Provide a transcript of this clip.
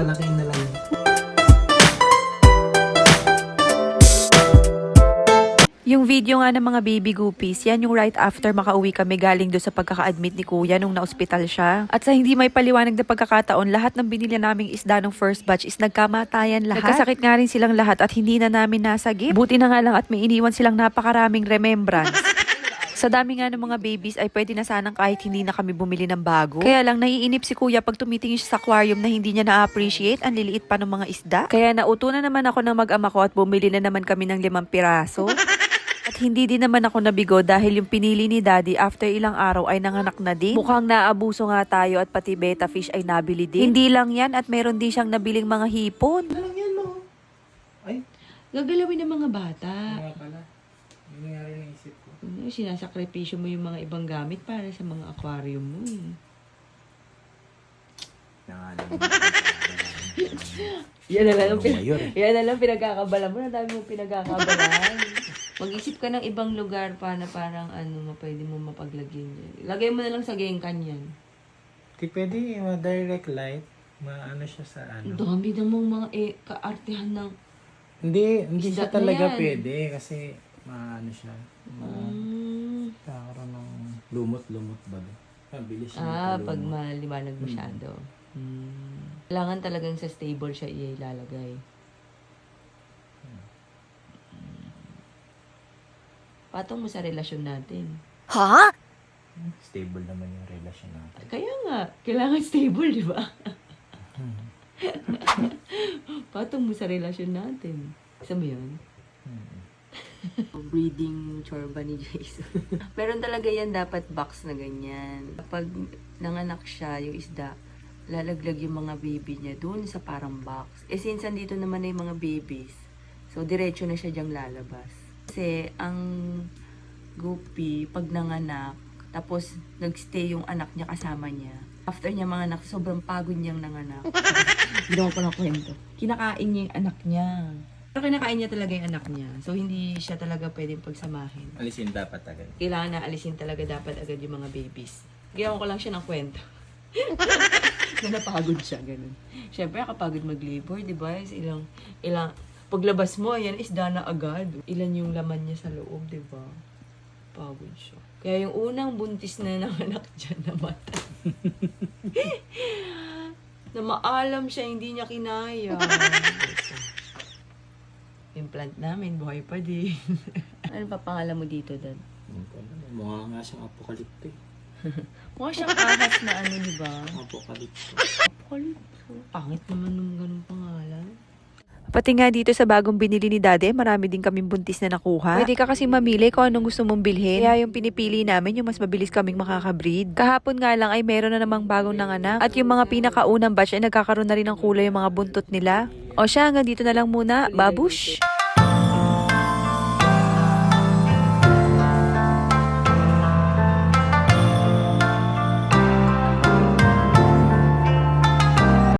palakihin na lang yun. Yung video nga ng mga baby goopies, yan yung right after makauwi kami galing doon sa pagkaka-admit ni kuya nung na-ospital siya. At sa hindi may paliwanag na pagkakataon, lahat ng binili naming isda ng first batch is nagkamatayan lahat. Nagkasakit nga rin silang lahat at hindi na namin nasagip. Buti na nga lang at may iniwan silang napakaraming remembrance. Sa dami nga ng mga babies ay pwede na sanang kahit hindi na kami bumili ng bago. Kaya lang naiinip si kuya pag tumitingin siya sa aquarium na hindi niya na-appreciate ang liliit pa ng mga isda. Kaya nauto na naman ako ng mag-ama ko at bumili na naman kami ng limang piraso. At hindi din naman ako nabigo dahil yung pinili ni daddy after ilang araw ay nanganak na din. Mukhang naabuso nga tayo at pati beta fish ay nabili din. Hindi lang yan at meron din siyang nabiling mga hipon. Ano lang yan, no? Ay, Gagalawin ng mga bata. nga pala. Yun nga rin Ano, sinasakripisyo mo yung mga ibang gamit para sa mga aquarium mo eh. Yan na lang ang mayor eh. Yan na lang pinagkakabala mo. Ang dami mo pinagkakabalaan. Mag-isip ka ng ibang lugar pa na parang ano, pwede mo mapaglagyan dyan. Lagay mo na lang sa gengkan yan. Di pwede yung direct light. Maano siya sa Ang ano. dami namang mga eh, kaartihan ng... Hindi, hindi siya na talaga yan. pwede kasi maano siya. Ma Mm, Kakaroon ng lumot-lumot ba? doon? Mabilis siya ah, pag maliwanag masyado. Mm. Kailangan talagang sa stable siya ilalagay. Mm. Patong mo sa relasyon natin. Stable naman yung relasyon natin. Kaya nga, kailangan stable, di ba? Patong mo sa relasyon natin. Gusto mo yun? Hmm. Breeding chorba ni Jason. Meron talaga yan dapat box na ganyan. Kapag nanganak siya, yung isda, lalaglag yung mga baby niya doon sa parang box. Eh since andito naman na yung mga babies, so diretso na siya diyang lalabas. Kasi ang guppy, pag nanganak, tapos nagstay yung anak niya kasama niya. After niya mga anak, sobrang pagod niyang nanganak. Ginawa ko ng kwento. Kinakain niya yung anak niya. Pero kinakain niya talaga yung anak niya. So, hindi siya talaga pwedeng pagsamahin. Alisin dapat agad. Kailangan na alisin talaga dapat agad yung mga babies. Ginawa ko lang siya ng kwento. na napagod siya, ganun. Siyempre, kapagod mag-labor, di ba? Is ilang, ilang, paglabas mo, ayan, isda na agad. Ilan yung laman niya sa loob, di ba? Pagod siya. Kaya yung unang buntis na nanganak dyan namatay. na maalam siya, hindi niya kinaya. Implant namin, buhay pa din. ano pa pangalan mo dito, Dad? Mukha nga siyang apokalipto eh. Mukha siyang ahas na ano, di ba? Apokalipto. Apocalypse. Pangit naman nung ganung pangalan. Pati nga dito sa bagong binili ni Dade, marami din kaming buntis na nakuha. Pwede ka kasi mamili kung anong gusto mong bilhin. Kaya yung pinipili namin, yung mas mabilis kaming makakabreed. Kahapon nga lang ay meron na namang bagong nanganak. At yung mga pinakaunang batch ay nagkakaroon na rin ng kulay yung mga buntot nila. O siya, hanggang dito na lang muna. Babush!